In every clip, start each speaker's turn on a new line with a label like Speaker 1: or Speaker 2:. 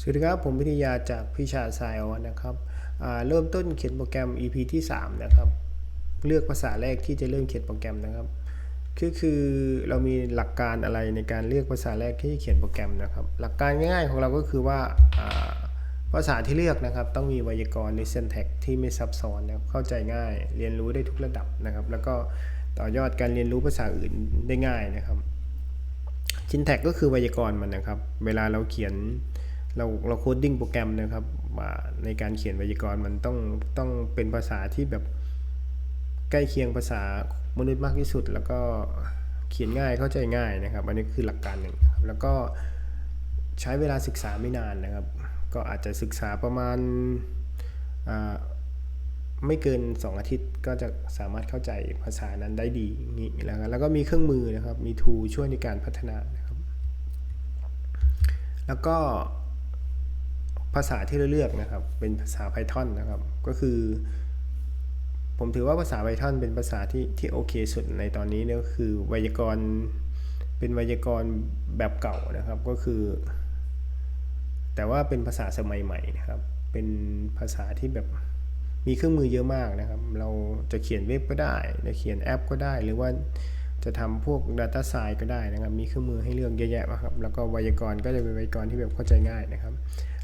Speaker 1: สวัสดีครับ ผมวิทยาจากพิชาสายออนนะครับเริ่มต้นเขียนโปรแกรม EP ที่ 3 นะครับ เลือกภาษาแรกที่จะเริ่มเขียนโปรแกรมนะครับคือคือเรามีหลักการอะไรในการเลือกภาษาแรกที่จะเขียนโปรแกรมนะครับ หลักการง่ายๆของเราก็คือว่าภาษาที่เลือกนะครับ ต้องมีไวยากรณ์หรือ syntax ที่ไม่ซับซ้อนนะครับเข้าใจง่าย เรียนรู้ได้ทุกระดับนะครับ แล้วก็ต่อยอดการเรียนรู้ภาษาอื่นได้ง่ายนะครับซินแท็กก็คือไวยากรณ์มันนะครับ เวลาเราเขียน เราเราโคดดิ้งโปรแกรมนะครับว่าในการเขียนไวยากรณ์มันต้องต้องเป็นภาษาที่แบบใกล้เคียงภาษามนุษย์มากที่สุด แล้วก็เขียนง่ายเข้าใจง่ายนะครับ อันนี้คือหลักการหนึ่งครับแล้วก็ใช้เวลาศึกษาไม่นานนะครับ ก็อาจจะศึกษาประมาณไม่เกิน 2 อาทิตย์ก็จะสามารถเข้าใจภาษานั้นได้ดีนี่แล้วแล้วก็มีเครื่องมือนะครับ มีทูช่วยในการพัฒนานะครับ แล้วก็ ภาษาที่เราเลือกนะครับ เป็นภาษา Python นะครับ ก็คือ ผมถือว่าภาษา Python เป็นภาษาที่ที่โอเคสุดในตอนนี้เนี่ยก็คือไวยากรณ์เป็นไวยากรณ์แบบเก่านะครับก็คือ แต่ว่าเป็นภาษาสมัยใหม่นะครับ เป็นภาษาที่แบบมีเครื่องมือเยอะมากนะครับ เราจะเขียนเว็บก็ได้จะเขียนแอปก็ได้หรือว่า จะทำพวก Data s c i e n c e ก็ได้นะครับ มีเครื่องมือให้เลือกเยอะแยะมากครับ แล้วก็ไวยากรณ์ก็จะเป็นไวยากรณ์ที่แบบเข้าใจง่ายนะครับ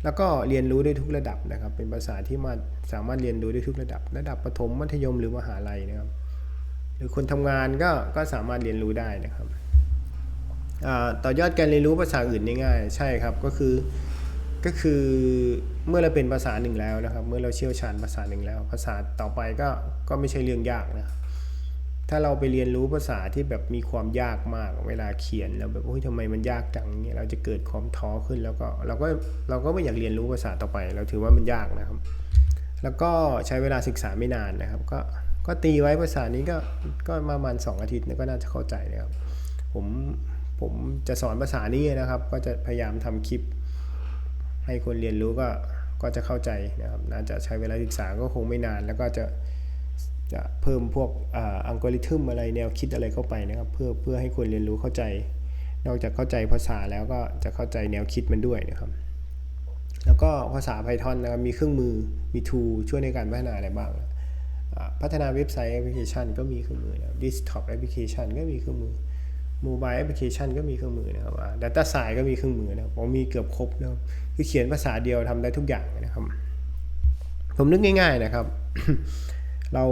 Speaker 1: แล้วก็เรียนรู้ได้ทุกระดับนะครับ เป็นภาษาที่มาสามารถเรียนรู้ได้ทุกระดับ ระดับประถมมัธยมหรือมหาลัยนะครับ หรือคนทำงานก็ก็สามารถเรียนรู้ได้นะครับต่อยอดการเรียนรู้ภาษาอื่นได้ง่าย ใช่ครับก็คือก็คือเมื่อเราเป็นภาษาหนึ่งแล้วนะครับ เมื่อเราเชี่ยวชาญภาษาหนึ่งแล้ว ภาษาต่อไปก็ก็ไม่ใช่เรื่องยากนะครับ ถ้าเราไปเรียนรู้ภาษาที่แบบมีความยากมากเวลาเขียนแล้วแบบโอ้ยทำไมมันยากจังเนี่ยเราจะเกิดความท้อขึ้นแล้วก็เราก็เราก็ไม่อยากเรียนรู้ภาษาต่อไป เราถือว่ามันยากนะครับ แล้วก็ใช้เวลาศึกษาไม่นานนะครับ ก็ก็ตีไว้ภาษานี้ก็ก็ประมาณ 2 อาทิตย์นี่ยก็น่าจะเข้าใจนะครับผมผมจะสอนภาษานี้นะครับ ก็จะพยายามทำคลิป ให้คนเรียนรู้ก็ก็จะเข้าใจนะครับน่าจะใช้เวลาศึกษาก็คงไม่นานแล้วก็จะ จะเพิ่มพวกอัลกอริทึมอะไรแนวคิดอะไรเข้าไปนะครับ เพื่อเพื่อให้คนเรียนรู้เข้าใจ นอกจากเข้าใจภาษาแล้วก็จะเข้าใจแนวคิดมันด้วยนะครับ แล้วก็ภาษา Python นะครับมีเครื่องมือมี tool ช่วยในการพัฒนาอะไรบ้าง พัฒนาเว็บไซต์แอปพลิเคชันก็มีเครื่องมือนะครับ desktop application ก็มีเครื่องมือ mobile application ก็มีเครื่องมือนะครับอ่า data science ก็มีเครื่องมือนะครับผมมีเกือบครบนะครับคือเขียนภาษาเดียวทำได้ทุกอย่างนะครับ ผมนึกง่าย ๆนะครับ เรา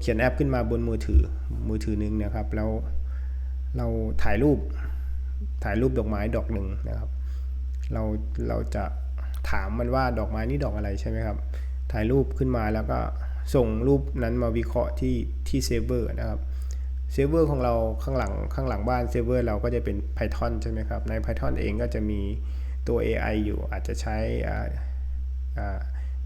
Speaker 1: เขียนแอปขึ้นมาบนมือถือมือถือหนึ่งนะครับ แล้วเราถ่ายรูปถ่ายรูปดอกไม้ดอกหนึ่งนะครับ เราเราจะถามมันว่าดอกไม้นี่ดอกอะไรใช่ไหมครับ ถ่ายรูปขึ้นมาแล้วก็ส่งรูปนั้นมาวิเคราะห์ที่ที่เซิร์ฟเวอร์นะครับเซิร์ฟเวอร์ของเราข้างหลังข้างหลังบ้านเซิร์ฟเวอร์เราก็จะเป็น Python ใช่ไหมครับ ใน Python เองก็จะมีตัว AI อยู่อาจจะใช้อ่า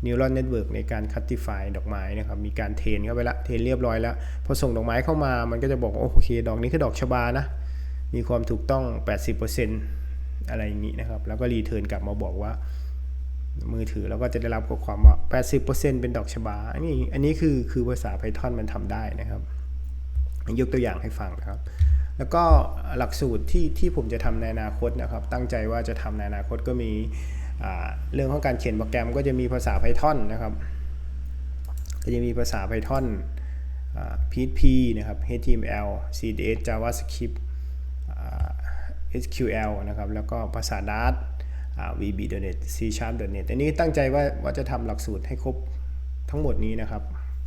Speaker 1: Neural Network ในการ Classify ดอกไม้นะครับ มีการเทนเข้าไปละ เทนเรียบร้อยแล้ว พอส่งดอกไม้เข้ามา มันก็จะบอกว่าโอเค ดอกนี้คือดอกชบานะ มีความถูกต้อง 80%อะไรอย่างนี้นะครับ แล้วก็รีเทิร์นกลับมาบอกว่ามือถือแล้วก็จะได้รับข้อความว่า 80%เป็นดอกชบา อันนี้ อันนี้คือ คือภาษา Python มันทำได้นะครับ ยกตัวอย่างให้ฟังนะครับ แล้วก็หลักสูตรที่ที่ผมจะทำในอนาคตนะครับ ตั้งใจว่าจะทำในอนาคตก็มีเรื่องของการเขียนโปรแกรมก็จะมีภาษา Python นะครับ ก็จะมีภาษา Python อ่า PHP นะครับ HTML CSS JavaScript SQL นะครับ แล้วก็ภาษา Dart VB.NET C Sharp.NET อันนี้ตั้งใจว่าว่าจะทำหลักสูตรให้ครบทั้งหมดนี้นะครับ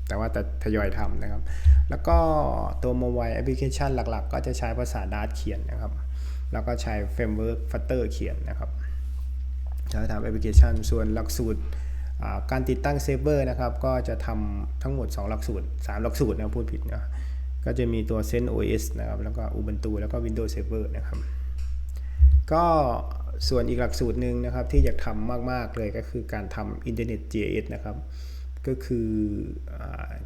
Speaker 1: แต่ว่าแต่ทยอยทำนะครับแล้วก็ตัว mobile application หลักๆ ก็จะใช้ภาษา Dart เขียนนะครับ แล้วก็ใช้ framework Flutter เขียนนะครับใช้ทำแอปพลิเคชันส่วนหลักสูตรการติดตั้งเซิร์ฟเวอร์นะครับ ก็จะทำทั้งหมด 2 หลักสูตร 3 หลักสูตรนะพูดผิดนะก็จะมีตัว CentOS นะครับ แล้วก็ Ubuntu แล้วก็ Windows Server นะครับ ก็ส่วนอีกหลักสูตรหนึ่งนะครับที่อยากทำมาก ๆ เลยก็คือการทำ Internet JS นะครับ ก็คืออ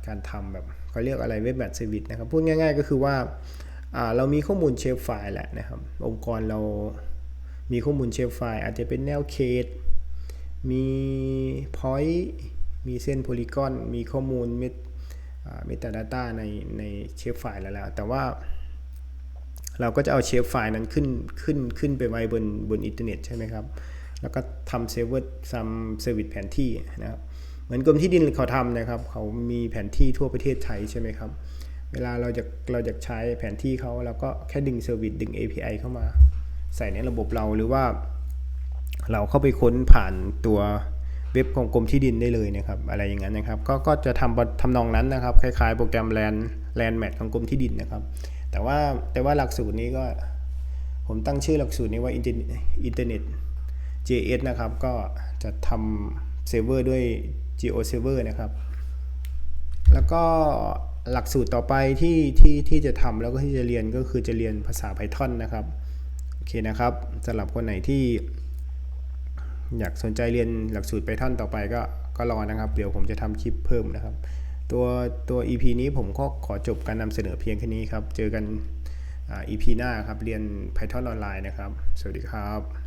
Speaker 1: การทำแบบเขาเรียกอะไร Web App Service นะครับพูดง่าย ๆ ก็คือว่าาเรามีข้อมูลเชฟไฟล์แหละนะครับ องค์กรเรามีข้อมูลเชฟไฟล์อาจจะเป็นแนวเขตมี point มีเส้นโพลีกอนมีข้อมูลเมตเมตาดาต้าในในเชฟไฟล์แล้วแหละแต่ว่าเราก็จะเอาเชฟไฟล์นั้นขึ้นขึ้นขึ้นไปไว้บนบนอินเทอร์เน็ตใช่ไหมครับ แล้วก็ทำเซิร์ฟเวอร์ซัมเซอร์วิสแผนที่นะครับ เหมือนกรมที่ดินเขาทำนะครับ เขามีแผนที่ทั่วประเทศใช้ใช่ไหมครับ เวลาเราจะเราจะใช้แผนที่เขาเราก็แค่ดึงเซอร์วิสดึง API เข้ามา ใส่ในระบบเราหรือว่า เราเข้าไปค้นผ่านตัวเว็บของกรมที่ดินได้เลยนะครับอะไรอย่างนั้นนะครับ ก็ก็จะทำทำนองนั้นนะครับ คล้ายๆ โปรแกรมแลนแลนแมทของกรมที่ดินนะครับ แต่ว่าแต่ว่าหลักสูตรนี้ก็ผมตั้งชื่อหลักสูตรนี้ว่าอินเทอร์เน็ต JS นะครับ ก็จะทำเซิร์ฟเวอร์ด้วย Geo Server นะครับ แล้วก็หลักสูตรต่อไปที่ที่ที่จะทำแล้วก็ที่จะเรียนก็คือจะเรียนภาษา Python นะครับ โอเคนะครับสำหรับคนไหนที่ อยากสนใจเรียนหลักสูตร Python ต่อไปก็ก็รอนะครับ เดี๋ยวผมจะทำคลิปเพิ่มนะครับ ตัวตัว EP นี้ผมก็ขอจบการนำเสนอเพียงแค่นี้ครับ เจอกันอ่า EP หน้าครับ เรียน Python ออนไลน์นะครับ สวัสดีครับ